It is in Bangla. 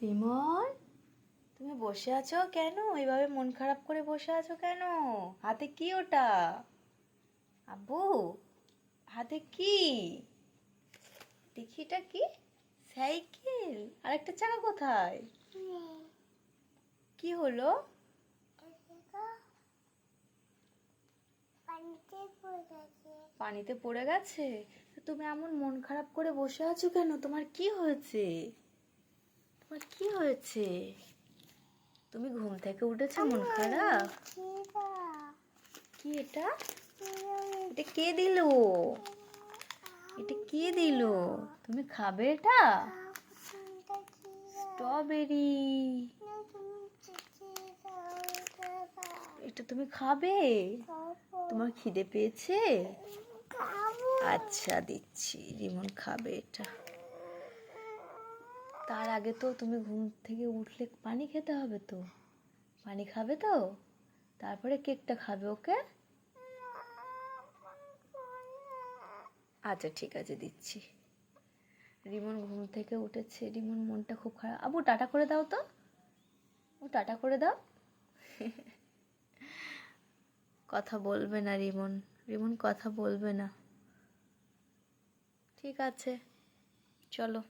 রিমন তুমি বসে আছো কেন? এইভাবে মন খারাপ করে বসে আছো কেন? হাতে কি ওটা? আব্বু, হাতে কি? দেখি এটা কি? সাইকেল? আর একটা চাকা কোথায়? কি হলো? পানিতে পড়ে গেছে। তুমি এমন মন খারাপ করে বসে আছো কেন? তোমার কি হয়েছে? তোমার কি হয়েছে? তুমি ঘুম থেকে উঠেছো মন খারাপ? কি এটা? এটা কে দিল? এটা কে দিল? তুমি খাবে এটা? স্ট্রবেরি। এটা তুমি খাবে? তোমার খিদে পেয়েছে? আচ্ছা দিচ্ছি। রিমন খাবে এটা। তার আগে তো তুমি ঘুম থেকে উঠলে পানি খেতে হবে তো। পানি খাবে তো? তারপরে কেকটা খাবে ওকে? আচ্ছা ঠিক আছে, দিচ্ছি। রিমন ঘুম থেকে উঠেছে। রিমন মনটা খুব খারাপ। আবু, টাটা করে দাও তো। ও, টাটা করে দাও। কথা বলবে না রিমন। রিমন কথা বলবে না। ঠিক আছে, চলো।